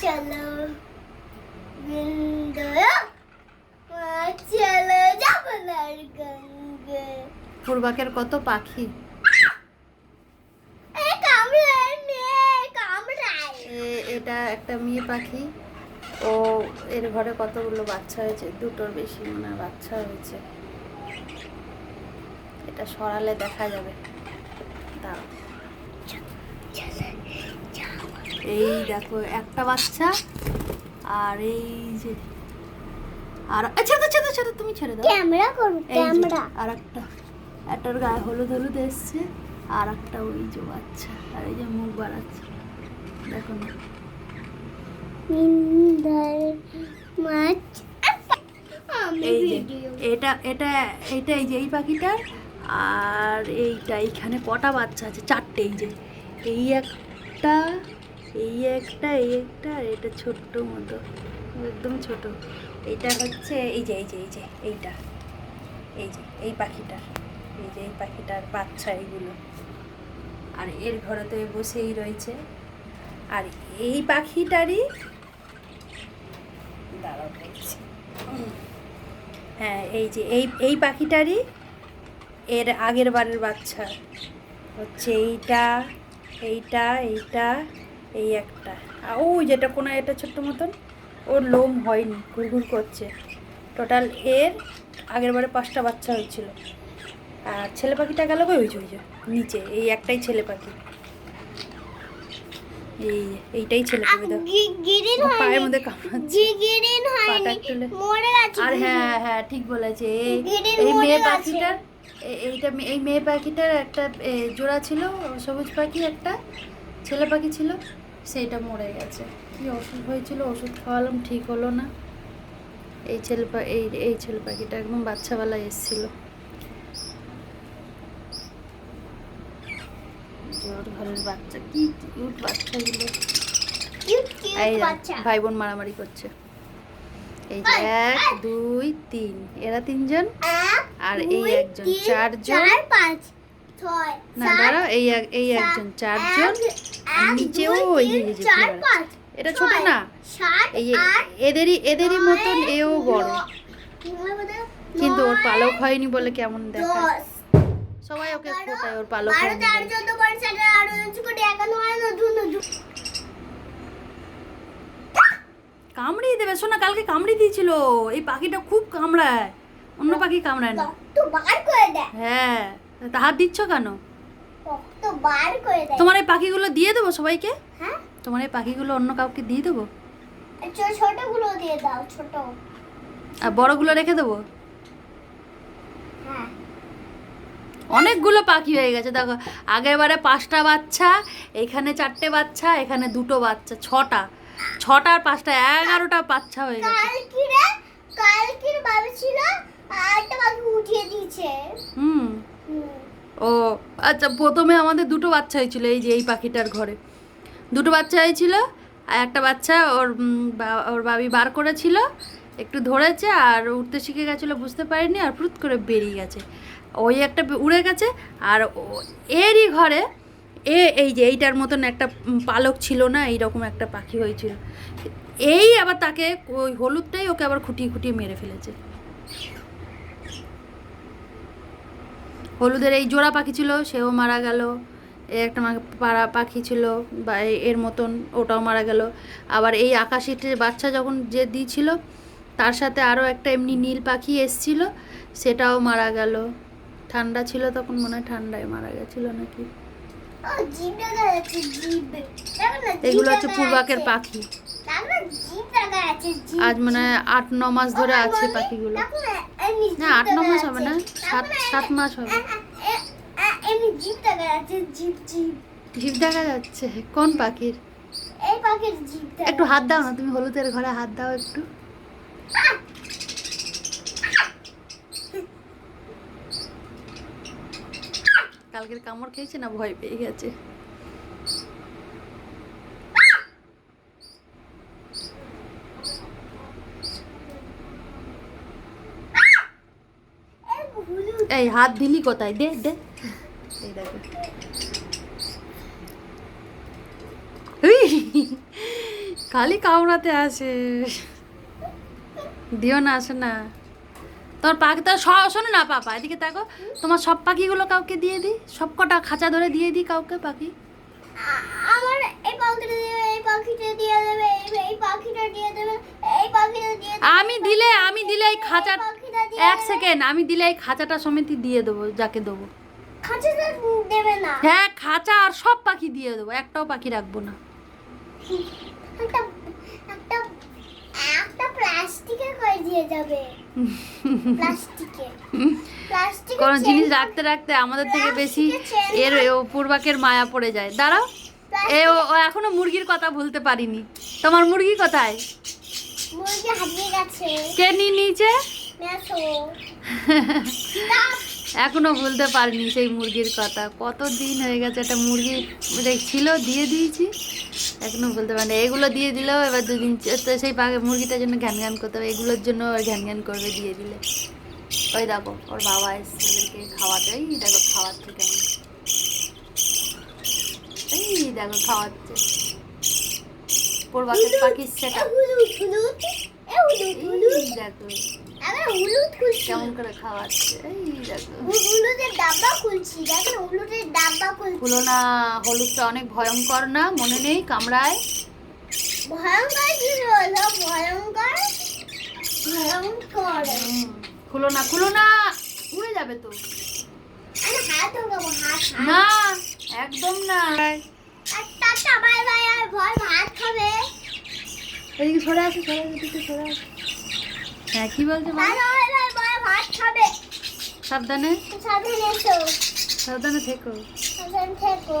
চলো বিন্দু চলো যাবনার গঙ্গে পূর্বাকের কত পাখি? এটা একটা মেয়ে পাখি। ও এর ঘরে কতগুলো বাচ্চা হয়েছে? দুটোর বেশি মনে বাচ্চা হয়েছে। এটা সরালে দেখা যাবে। দাঁড়াও। এই দেখো একটা বাচ্চা আর এই যে আর আচ্ছা আচ্ছা আচ্ছা তুমি ছেড়ে দাও। ক্যামেরা করো ক্যামেরা। আর একটা একটার গায়ে হলুদ হলুদ এসছে আর একটা ওই যে বাচ্চা আর এই যে মুখ বাড়াচ্ছে। দেখো না। মাছ। এটা এটা এটা এই যে এই পাখিটার আর এইটা, এইখানে কটা বাচ্চা আছে? চারটে এই যে। এই একটা এই একটা এই একটা, আর এটা ছোট্ট মতো, একদম ছোট। এইটা হচ্ছে, এই যে এই যে এই যে, এইটা। এই যে, এই পাখিটার, এই যে, এই পাখিটার বাচ্চা এইগুলো আর এর ঘরে তো এ বসেই রয়েছে। আর এই পাখিটারই, দাঁড়াও দেখছি। হ্যাঁ এই যে, এই এই পাখিটারই এর আগের বারের বাচ্চা। হচ্ছে এইটা এইটা এইটা এই একটা। আর ওই যেটা কোনো এটা ছোট্ট মতন ওর লোম হয়নি ঘুরঘুর করছে। টোটাল এর আগের বারে পাঁচটা বাচ্চা হয়েছিল। আর ছেলে পাখিটা গেল ওই ওই যে নিচে এই একটাই ছেলে পাখি। এই এইটাই ছেলে পাখি পায়ের মধ্যে কামড়াচ্ছে। আর হ্যাঁ হ্যাঁ ঠিক বলেছে। এই মেয়ে। পাখিটার এইটা এই মেয়ে পাখিটার একটা জোড়া ছিল সবুজ পাখি একটা ছেলে পাখি ছিল সেইটা মরে গেছে। কি অসুখ হয়েছিল ওষুধ খাওয়ালাম ঠিক হলো না। এই ছেলে পা- এই এই ছেলে পাখিটা একদম বাচ্চাবেলা এসেছিল। ওর ঘরের বাচ্চা কি কিউট বাচ্চাগুলো। এই বাচ্চা। ভাই বোন মারামারি করছে। এই যে এক দুই তিন। এরা তিনজন? আর এই একজন, চারজন। না সাত, দাঁড়া এই এক- এই একজন চারজন নিচেও ওই যে এটা ছোট না? এই এদেরই এদেরই মতন এও বড়। কিন্তু ওর পালক হয়নি বলে কেমন দশ, সবাই ওকে খোটায় ওর পালক হয়নি কামড়িয়ে দেবে। শোনা কালকে কামড়িয়ে দিয়েছিল। এই পাখিটা খুব কামড়ায়। অন্য পাখি কামড়ায় না। বার করে দেয়। হ্যাঁ। তা হাত দিচ্ছ কেন? বার করে দেয়। তোমার এই পাখিগুলো দিয়ে দেবো সবাইকে? হ্যাঁ? তোমার এই পাখিগুলো অন্য কাউকে দিয়ে দেবো? আর ছোট ছোট দিয়ে দাও ছোট। আর বড়গুলো রেখে দেবো? হ্যাঁ। অনেকগুলো পাখি হয়ে গেছে। দেখো আগের বারে পাঁচটা বাচ্চা এখানে চারটে বাচ্চা এখানে দুটো বাচ্চা ছটা। ছটা আর পাঁচটা এগারোটা বাচ্চা হয়ে গেছে। কালকিরে বাবা ছিল উঠিয়ে দিয়েছে। হুম। ও আচ্ছা প্রথমে আমাদের দুটো বাচ্চা হয়েছিল এই যে এই পাখিটার ঘরে। দুটো বাচ্চা হয়েছিল আর একটা বাচ্চা ওর ওর বাবি বার করেছিল একটু ধরেছে আর উঠতে শিখে গেছিল বুঝতে পারিনি আর ফুট করে বেরিয়ে গেছে। ওই একটা উড়ে গেছে আর এরই ঘরে এ, এই যে এইটার মতন একটা পালক ছিল না, এইরকম একটা পাখি হয়েছিল। এই আবার তাকে ওই হলুদটাই ওকে আবার খুঁটিয়ে খুঁটিয়ে মেরে ফেলেছে। হলুদের এই জোড়া পাখি ছিল, সেও মারা গেল। একটা পাড়া পাখি ছিল, বা এর মতন ওটাও মারা গেল। আবার এই আকাশিটির বাচ্চা যখন যে দিয়েছিল, তার সাথে আরও একটা এমনি নীল পাখি এসছিল, সেটাও মারা গেল। ঠান্ডা ছিল তখন, মনে হয় ঠান্ডায় মারা গেছিল নাকি। এগুলো হচ্ছে পূর্বাকের পাখি। দেখো না, জিভ দেখা যাচ্ছে, জিভ, আজ মানে আট ন মাস ধরে আছে পাখিগুলো। না, আট ন মাস হবে না সাত সাত মাস হবে। জিভ দেখা যাচ্ছে। কোন পাখির? একটু হাত দাও না তুমি হলুদের ঘরে হাত দাও একটু। কালকের কামড় খেয়েছে না ভয় পেয়ে গেছে? এই হাত দিলি কোথায়? দে দে। এই খালি কামড়াতে আসে দিও না, আসে না। তোমার পাখি তো শোনো না পাপা এদিকে দেখো তোমার সব পাখিগুলো কাউকে দিয়ে দিই সব কটা খাঁচা ধরে দিয়ে দিই কাউকে পাখি। আমার এই পাখিটা দিয়ে এই পাখিটা দিয়ে দেবে এই পাখিটা দিয়ে দেবে এই পাখিটা দিয়ে আমি দিলে আমি দিলে এই খাঁচা এক সেকেন্ড আমি দিলে এই খাঁচাটা সমেত দিয়ে দেবো যাকে দেবো। খাঁচাটা দেবে না। হ্যাঁ খাঁচা আর সব পাখি দিয়ে দেবো একটাও পাখি রাখব না। করে দিয়ে যাবে? প্লাস্টিকে। কোনো জিনিস রাখতে রাখতে আমাদের থেকে বেশি এর পূর্বাকের মায়া পড়ে যায়। দাঁড়াও। এ ও ও এখনও মুরগির কথা ভুলতে পারিনি। তোমার মুরগি কোথায়? মুরগি হারিয়ে গেছে। কে নিয়ে নিয়েছে? মেসো এখনও ভুলতে পারিনি সেই মুরগির কথা। কত দিন হয়ে গেছে একটা মুরগি ছিল দিয়ে দিয়েছি। এখনও বলতে পারি না এগুলো দিয়ে দিলেও এবার দুদিন সেই পাখি মুরগিটার জন্য ঘ্যান ঘ্যান করতে হবে। এগুলোর জন্য ওর ঘ্যান ঘ্যান করবে দিয়ে দিলে। ওই দেখো ওর বাবা এসছে ওদেরকে খাওয়াতে। এই দেখো খাওয়াচ্ছে কেমন। এই দেখো খাওয়াচ্ছে। পূর্বাকের পাখির সেটা। দেখো। কেমন করে খাওয়াচ্ছে? এই দেখো। হলুদের ডাব্বা খুলছি দেখেন হলুদের ডাব্বা খুলছি খুলো না হলুদটা অনেক ভয়ঙ্কর না? মনে নেই কামড়ায়? ভয়ঙ্কর কি হলো ভয়ঙ্কর? ভয়ঙ্কর। খুলো না খুলো না উড়ে যাবে তো। না একদম না। একটা টাবাই ভাই আর ভয় ভাত খাবে। এদিকে সরে আসো সরে আসো সরে আসো। হ্যাঁ কি বলছে খাবে সাবধানে? সাবধানে থেকো সাবধানে থেকো। সাবধানে থেকো।